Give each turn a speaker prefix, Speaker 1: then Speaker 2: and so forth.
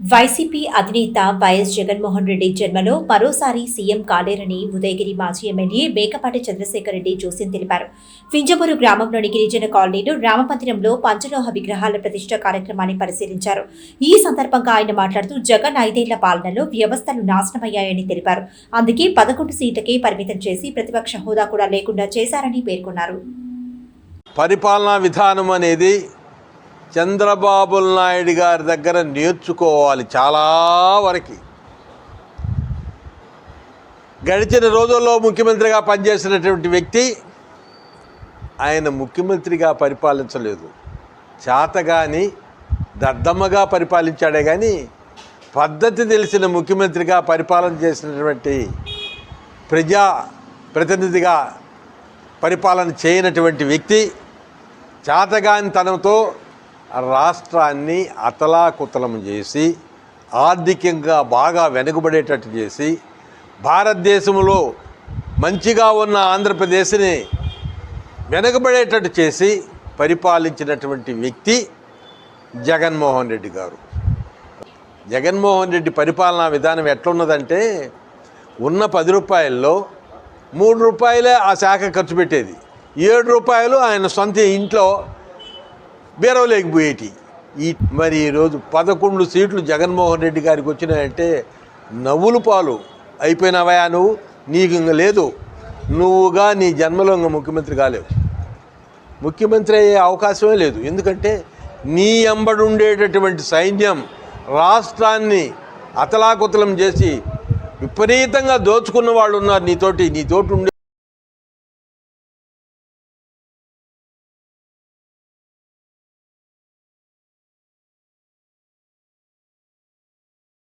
Speaker 1: YCP అధినేత YS Jaganmohan Reddy జన్మలో మరోసారి సీఎం కాలేరని ఉదయగిరి మాజీ ఎమ్మెల్యే మేకపాటి చంద్రశేఖర్ రెడ్డి జోసిన్ తెలిపారు. ఫింజమూరు గ్రామంలోని గిరిజన కాలనీలో రామమందిరంలో పంచలోహ విగ్రహాల ప్రతిష్ట కార్యక్రమాన్ని పరిశీలించారు. ఈ సందర్భంగా ఆయన మాట్లాడుతూ జగన్ ఐదేళ్ళ పాలనలో వ్యవస్థలు నాశనమయ్యాయని తెలిపారు. అందుకే పదకొండు సీట్లకే పరిమితం చేసి ప్రతిపక్ష హోదా కూడా లేకుండా చేశారని పేర్కొన్నారు.
Speaker 2: పరిపాలనా విధానం అనేది చంద్రబాబు నాయుడు గారి దగ్గర నేర్చుకోవాలి చాలా వరకు. గడిచిన రోజుల్లో ముఖ్యమంత్రిగా పనిచేసినటువంటి వ్యక్తి ఆయన ముఖ్యమంత్రిగా పరిపాలించలేదు. చేతగాని దద్దమ్మగా పరిపాలించాడే కానీ పద్ధతి తెలిసిన ముఖ్యమంత్రిగా పరిపాలన చేసినటువంటి ప్రజా ప్రతినిధిగా పరిపాలన చేయనటువంటి వ్యక్తి చేతగానితనంతో రాష్ట్రాన్ని అతలాకుతలం చేసి ఆర్థికంగా బాగా వెనుకబడేటట్టు చేసి భారతదేశంలో మంచిగా ఉన్న ఆంధ్రప్రదేశ్ని వెనుకబడేటట్టు చేసి పరిపాలించినటువంటి వ్యక్తి జగన్మోహన్ రెడ్డి గారు. జగన్మోహన్ రెడ్డి పరిపాలనా విధానం ఎట్లున్నదంటే ఉన్న పది రూపాయల్లో మూడు రూపాయలే ఆ శాఖ ఖర్చు పెట్టేది. ఏడు రూపాయలు ఆయన సొంత ఇంట్లో బీరవలేకపోయేటి. ఈ మరి ఈరోజు పదకొండు సీట్లు జగన్మోహన్ రెడ్డి గారికి వచ్చినాయంటే నవ్వులు పాలు. అయిపోయినావయా నువ్వు? నీకు ఇంక లేదు. నువ్వుగా నీ జన్మలో ఇంక ముఖ్యమంత్రి కాలేవు. ముఖ్యమంత్రి అయ్యే అవకాశమే లేదు. ఎందుకంటే నీ ఎంబడుండేటటువంటి సైన్యం రాష్ట్రాన్ని అతలాకుతలం చేసి విపరీతంగా దోచుకున్న వాళ్ళు ఉన్నారు నీతోటి నీతోటి ఉండే